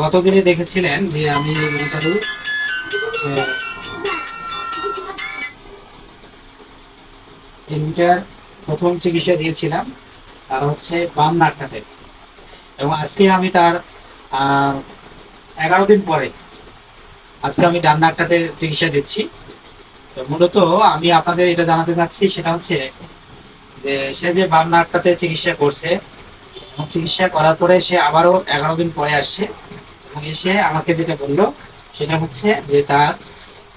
গত দিনে দেখেছিলেন যে আমি এমনিটার প্রথম চিকিৎসা দিয়েছিলাম আর হচ্ছে বাম নাকটাতে। এবং আজকে আমি তার এগারো দিন পরে আজকে আমি ডান নাকটাতে চিকিৎসা দিচ্ছি। তো মূলত আমি আপনাদের এটা জানাতে চাচ্ছি, সেটা হচ্ছে যে সে যে বাম নাকটাতে চিকিৎসা করছে চিকিৎসা করার পরে সে আবারও এগারো দিন পরে আসছে। এসে আমাকে যেটা বলল, সেটা হচ্ছে যে তার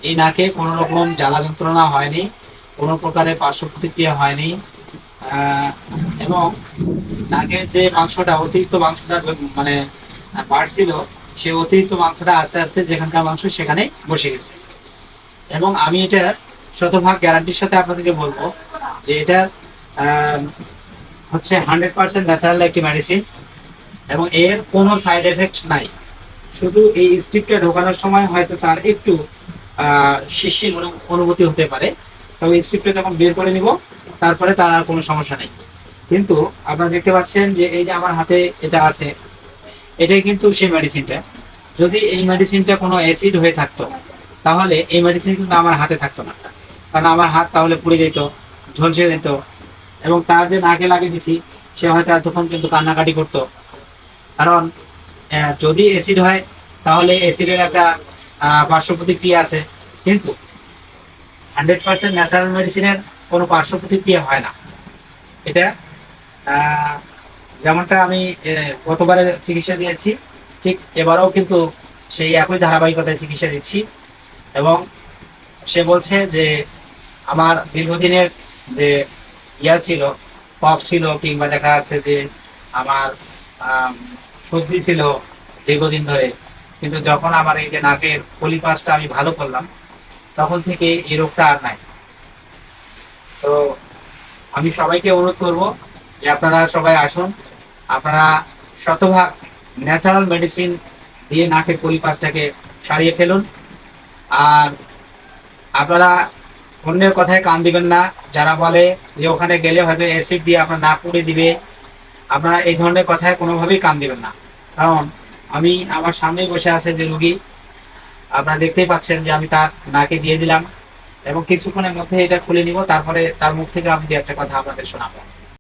এই নাকে কোনো রকম জ্বালা যন্ত্রণা হয়নি, কোনো প্রকারের পার্শ্ব প্রতিক্রিয়া হয়নি এবং নাকের যে মাংসটা, অতিরিক্ত মাংসটা মানে বাড়ছিল, সে অতিরিক্ত মাংসটা আস্তে আস্তে যেখানকার মাংস সেখানে বসে গেছে। এবং আমি এটা শতভাগ গ্যারান্টির সাথে আপনাদেরকে বলব যে এটা হচ্ছে হান্ড্রেড পার্সেন্ট ন্যাচারাল একটি মেডিসিন এবং এর কোনো সাইড এফেক্ট নাই। শুধু এই স্টিকটা ঢোকানোর সময় হয়তো তার একটু অনু- অনুভূতি হতে পারে। তবে স্টিকটা যখন বের করে নিব, তারপরে তার আর কোনো সমস্যা নেই। কিন্তু আপনারা দেখতে পাচ্ছেন যে এই যে আমার হাতে এটা আছে, এটাই কিন্তু সেই মেডিসিনটা যদি এই মেডিসিনটা কোনো অ্যাসিড হয়ে থাকতো, তাহলে এই মেডিসিন কিন্তু আমার হাতে থাকতো না। কারণ আমার হাত তাহলে পুড়ে যেত, ঝলসে যেত, এবং তার যে নাকে লাগিয়ে দিছি, সে হয়তো এতক্ষণ কিন্তু কান্নাকাটি করতো। কারণ যদি অ্যাসিড হয় তাহলে অ্যাসিডের একটা পার্শ্ব প্রতিক্রিয়া আছে। কিন্তু হান্ড্রেড পার্সেন্ট ন্যাচারাল মেডিসিনের কোনো পার্শ্ব প্রতিক্রিয়া হয় না। এটা যেমনটা আমি গতবারে চিকিৎসা দিয়েছি ঠিক এবারেও কিন্তু সেই একই ধারাবাহিকতায় চিকিৎসা দিচ্ছি। এবং সে বলছে যে আমার দীর্ঘদিনের যে ইয়া ছিল কফ ছিল কিংবা দেখা যাচ্ছে যে আমার আম, সর্দি ছিল দীর্ঘদিন ধরে। কিন্তু যখন আমার এই যে নাকের পলিপাসটা আমি ভালো করলাম, তখন থেকে এই রোগটা আর নাই। তো আমি সবাইকে অনুরোধ করব যে আপনারা সবাই আসুন। আপনারা শতভাগ ন্যাচারাল মেডিসিন দিয়ে নাকের পরিপাসটাকে সারিয়ে ফেলুন। আর আপনারা অন্যের কথায় কান দিবেন না। যারা বলে যে ওখানে গেলে হয়তো অ্যাসিড দিয়ে আপনার নাক পুড়ে দিবে, আপনারা এই ধরনের কথায় কোনোভাবেই কান দিবেন না। কারণ আমি আমার সামনেই বসে আছে যে রুগী। আপনারা দেখতেই পাচ্ছেন যে আমি তার নাকে দিয়ে দিলাম এবং কিছুক্ষণের মধ্যে এটা খুলে নিব, তারপরে তার মুখ থেকে আমি দু একটা কথা আপনাদের শোনাবো।